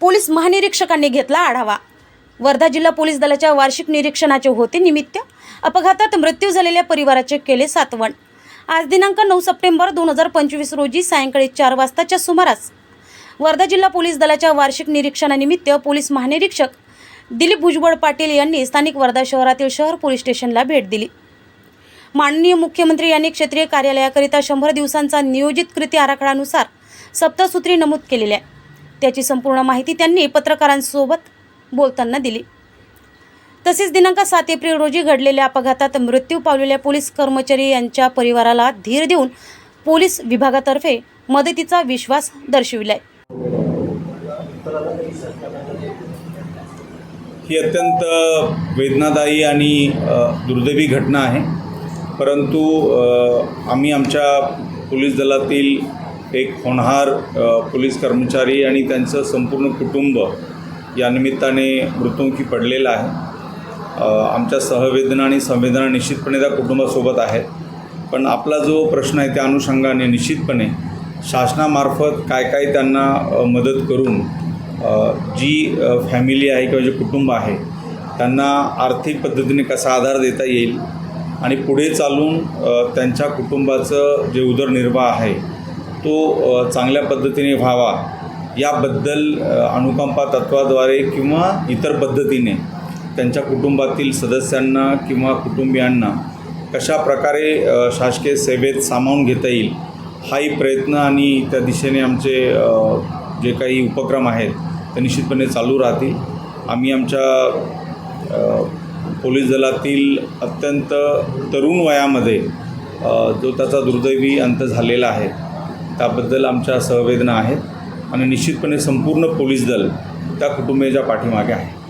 Police महानिरीक्षकांनी घेतला आढावा. वर्धा जिल्हा पोलीस दलाच्या वार्षिक निरीक्षणाचे होते निमित्त अपघातात मृत्यू झालेल्या परिवाराचे केले सातवण. आज दिनांक नऊ सप्टेंबर दोन हजार पंचवीस रोजी सायंकाळी चार वाजताच्या सुमारास वर्धा जिल्हा पोलीस दलाच्या वार्षिक निरीक्षणानिमित्त पोलीस महानिरीक्षक दिलीप भुजबळ पाटील यांनी स्थानिक वर्धा शहरातील शहर पोलीस स्टेशनला भेट दिली. माननीय मुख्यमंत्री यांनी क्षेत्रीय कार्यालयाकरिता शंभर दिवसांचा नियोजित कृती आराखड्यानुसार सप्तसूत्री नमूद केलेल्या आहे त्याची संपूर्ण माहिती त्यांनी पत्रकारांसोबत बोलताना दिली. तसेच दिनांक सात एप्रिल रोजी घडलेल्या अपघातात मृत्यू पावलेल्या पोलीस कर्मचारी यांच्या परिवाराला धीर देऊन पोलीस विभागातर्फे मदतीचा विश्वास दर्शविलाय. ही अत्यंत वेदनादायी आणि दुर्दैवी घटना आहे. परंतु आम्ही आमच्या पोलीस दलातील एक होणहार पोलीस कर्मचारी आणि त्यांचं संपूर्ण कुटुंब या निमित्ताने मृत्युमुखी पडलेलं आहे. आमच्या सहवेदना आणि संवेदना निश्चितपणे त्या कुटुंबासोबत आहेत. पण आपला जो प्रश्न आहे त्या अनुषंगाने निश्चितपणे शासनामार्फत काय काय त्यांना मदत करून जी फॅमिली आहे किंवा जे कुटुंब आहे त्यांना आर्थिक पद्धतीने कसा आधार देता येईल आणि पुढे चालून त्यांच्या कुटुंबाचं जे उदरनिर्वाह आहे तो चांगल्या पद्धतीने व्हावा याबद्दल अनुकंपा तत्वाद्वारे किंवा इतर पद्धतीने त्यांच्या कुटुंबातील सदस्यांना किंवा कुटुंबियांना कशा प्रकारे शासकीय सेवेत सामावून घेता येईल हाही प्रयत्न आणि त्या दिशेने आमचे जे काही उपक्रम आहेत ते निश्चितपणे चालू राहतील. आम्ही आमच्या पोलीस दलातील अत्यंत तरुण वयामध्ये जो त्याचा दुर्दैवी अंत झालेला आहे त्याबद्दल आमच्या सहवेदना आहेत आणि निश्चितपणे संपूर्ण पोलीस दल त्या कुटुंबियाच्या पाठीमागे आहे.